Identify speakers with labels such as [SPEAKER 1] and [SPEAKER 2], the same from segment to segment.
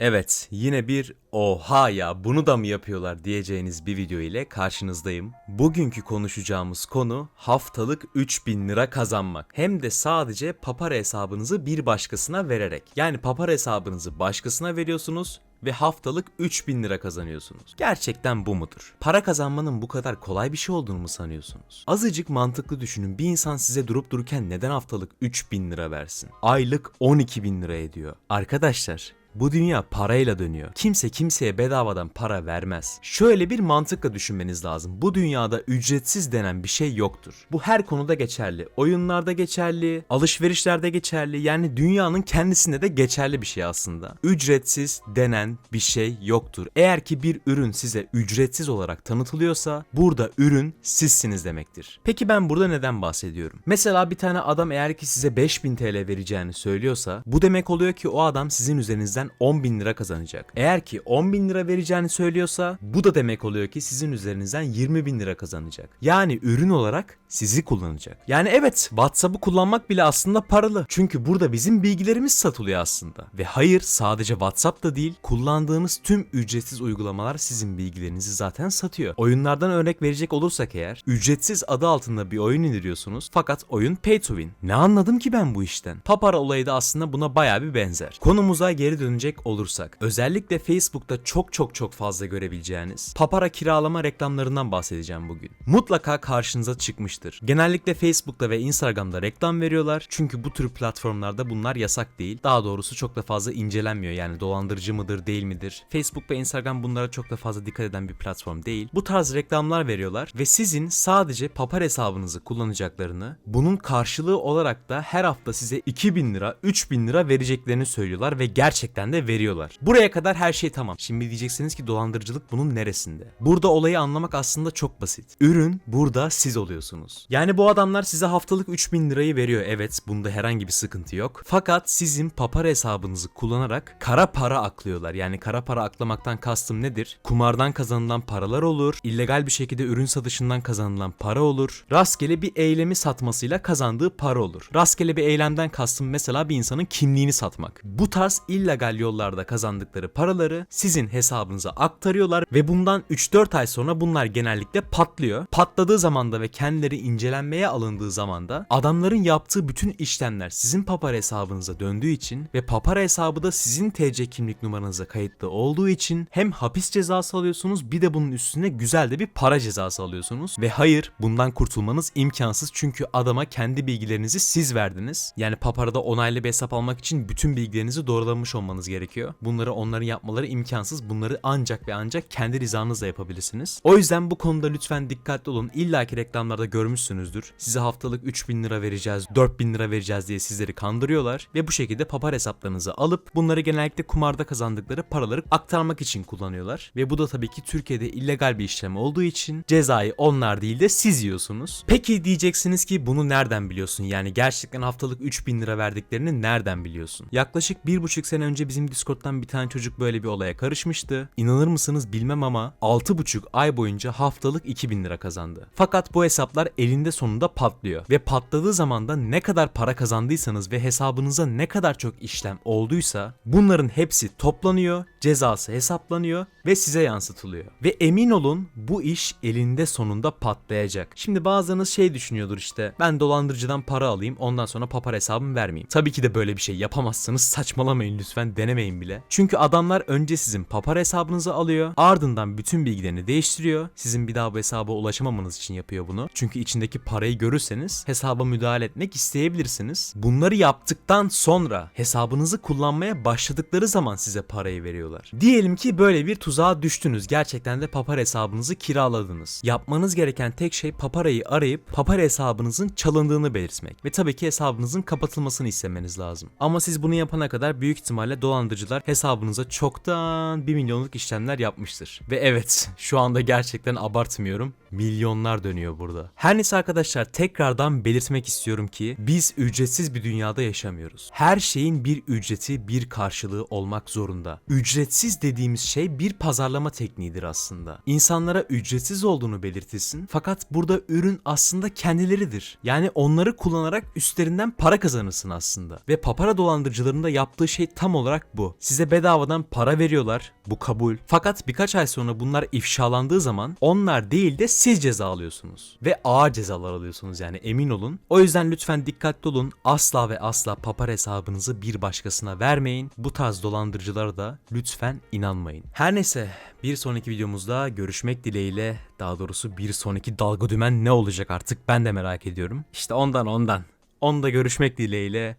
[SPEAKER 1] Evet, yine bir oha ya bunu da mı yapıyorlar diyeceğiniz bir video ile karşınızdayım. Bugünkü konuşacağımız konu haftalık 3000 lira kazanmak. Hem de sadece Papara hesabınızı bir başkasına vererek. Yani Papara hesabınızı başkasına veriyorsunuz ve haftalık 3000 lira kazanıyorsunuz. Gerçekten bu mudur? Para kazanmanın bu kadar kolay bir şey olduğunu mu sanıyorsunuz? Azıcık mantıklı düşünün. Bir insan size durup dururken neden haftalık 3000 lira versin? Aylık 12 bin lira ediyor. Arkadaşlar bu dünya parayla dönüyor. Kimse kimseye bedavadan para vermez. Şöyle bir mantıkla düşünmeniz lazım. Bu dünyada ücretsiz denen bir şey yoktur. Bu her konuda geçerli. Oyunlarda geçerli, alışverişlerde geçerli. Yani dünyanın kendisinde de geçerli bir şey aslında. Ücretsiz denen bir şey yoktur. Eğer ki bir ürün size ücretsiz olarak tanıtılıyorsa burada ürün sizsiniz demektir. Peki ben burada neden bahsediyorum? Mesela bir tane adam eğer ki size 5000 TL vereceğini söylüyorsa bu demek oluyor ki o adam sizin üzerinizden 10 bin lira kazanacak. Eğer ki 10 bin lira vereceğini söylüyorsa bu da demek oluyor ki sizin üzerinizden 20 bin lira kazanacak. Yani ürün olarak sizi kullanacak. Yani evet WhatsApp'ı kullanmak bile aslında paralı. Çünkü burada bizim bilgilerimiz satılıyor aslında. Ve hayır sadece WhatsApp da değil kullandığınız tüm ücretsiz uygulamalar sizin bilgilerinizi zaten satıyor. Oyunlardan örnek verecek olursak eğer ücretsiz adı altında bir oyun indiriyorsunuz fakat oyun pay to win. Ne anladım ki ben bu işten? Papara olayı da aslında buna baya bir benzer. Konumuza geri dönecek olursak özellikle Facebook'ta çok çok çok fazla görebileceğiniz papara kiralama reklamlarından bahsedeceğim bugün. Mutlaka karşınıza çıkmıştır. Genellikle Facebook'ta ve Instagram'da reklam veriyorlar çünkü bu tür platformlarda bunlar yasak değil. Daha doğrusu çok da fazla incelenmiyor yani dolandırıcı mıdır değil midir? Facebook ve Instagram bunlara çok da fazla dikkat eden bir platform değil. Bu tarz reklamlar veriyorlar ve sizin sadece papar hesabınızı kullanacaklarını bunun karşılığı olarak da her hafta size 2000 lira 3000 lira vereceklerini söylüyorlar ve gerçekten de veriyorlar. Buraya kadar her şey tamam. Şimdi diyeceksiniz ki dolandırıcılık bunun neresinde? Burada olayı anlamak aslında çok basit. Ürün burada siz oluyorsunuz. Yani bu adamlar size haftalık 3000 lirayı veriyor. Evet bunda herhangi bir sıkıntı yok. Fakat sizin papara hesabınızı kullanarak kara para aklıyorlar. Yani kara para aklamaktan kastım nedir? Kumardan kazanılan paralar olur. illegal bir şekilde ürün satışından kazanılan para olur. Rastgele bir eylemi satmasıyla kazandığı para olur. Rastgele bir eylemden kastım mesela bir insanın kimliğini satmak. Bu tarz illegal yollarda kazandıkları paraları sizin hesabınıza aktarıyorlar ve bundan 3-4 ay sonra bunlar genellikle patlıyor. Patladığı zamanda ve kendileri incelenmeye alındığı zamanda adamların yaptığı bütün işlemler sizin papara hesabınıza döndüğü için ve papara hesabı da sizin TC kimlik numaranıza kayıtlı olduğu için hem hapis cezası alıyorsunuz bir de bunun üstüne güzel de bir para cezası alıyorsunuz. Ve hayır bundan kurtulmanız imkansız çünkü adama kendi bilgilerinizi siz verdiniz. Yani paparada onaylı bir hesap almak için bütün bilgilerinizi doğrulamış olmanız gerekiyor. Bunları onların yapmaları imkansız. Bunları ancak ve ancak kendi rızanızla yapabilirsiniz. O yüzden bu konuda lütfen dikkatli olun. İlla ki reklamlarda görmüşsünüzdür. Size haftalık 3000 lira vereceğiz, 4000 lira vereceğiz diye sizleri kandırıyorlar ve bu şekilde papar hesaplarınızı alıp bunları genellikle kumarda kazandıkları paraları aktarmak için kullanıyorlar. Ve bu da tabii ki Türkiye'de illegal bir işlem olduğu için cezayı onlar değil de siz yiyorsunuz. Peki diyeceksiniz ki bunu nereden biliyorsun? Yani gerçekten haftalık 3000 lira verdiklerini nereden biliyorsun? Yaklaşık bir buçuk sene önce bizim Discord'dan bir tane çocuk böyle bir olaya karışmıştı. İnanır mısınız bilmem ama 6,5 ay boyunca haftalık 2000 lira kazandı. Fakat bu hesaplar elinde sonunda patlıyor. Ve patladığı zaman da ne kadar para kazandıysanız ve hesabınıza ne kadar çok işlem olduysa bunların hepsi toplanıyor, cezası hesaplanıyor ve size yansıtılıyor. Ve emin olun bu iş elinde sonunda patlayacak. Şimdi bazılarınız şey düşünüyordur işte ben dolandırıcıdan para alayım ondan sonra papar hesabımı vermeyeyim. Tabii ki de böyle bir şey yapamazsınız saçmalamayın lütfen denemeyin bile. Çünkü adamlar önce sizin papar hesabınızı alıyor ardından bütün bilgilerini değiştiriyor. Sizin bir daha bu hesaba ulaşamamanız için yapıyor bunu. Çünkü içindeki parayı görürseniz hesaba müdahale etmek isteyebilirsiniz. Bunları yaptıktan sonra hesabınızı kullanmaya başladıkları zaman size parayı veriyorlar. Diyelim ki böyle bir tuzağa düştünüz. Gerçekten de papar hesabınızı kiraladınız. Yapmanız gereken tek şey paparayı arayıp papar hesabınızın çalındığını belirtmek. Ve tabii ki hesabınızın kapatılmasını istemeniz lazım. Ama siz bunu yapana kadar büyük ihtimalle dolandırıcılar hesabınıza çoktan 1 milyonluk işlemler yapmıştır. Ve evet şu anda gerçekten abartmıyorum. Milyonlar dönüyor burada. Her neyse arkadaşlar tekrardan belirtmek istiyorum ki biz ücretsiz bir dünyada yaşamıyoruz. Her şeyin bir ücreti, bir karşılığı olmak zorunda. Ücretsiz dediğimiz şey bir pazarlama tekniğidir aslında. İnsanlara ücretsiz olduğunu belirtilsin fakat burada ürün aslında kendileridir. Yani onları kullanarak üstlerinden para kazanırsın aslında. Ve papara dolandırıcıların da yaptığı şey tam olarak bu. Size bedavadan para veriyorlar. Bu kabul. Fakat birkaç ay sonra bunlar ifşalandığı zaman onlar değil de siz ceza alıyorsunuz. Ve ağır cezalar alıyorsunuz yani emin olun. O yüzden lütfen dikkatli olun. Asla ve asla papar hesabınızı bir başkasına vermeyin. Bu tarz dolandırıcılara da lütfen inanmayın. Her neyse bir sonraki videomuzda görüşmek dileğiyle daha doğrusu bir sonraki dalga dümen ne olacak artık ben de merak ediyorum. İşte ondan ondan. Onda görüşmek dileğiyle.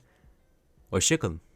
[SPEAKER 1] Hoşçakalın.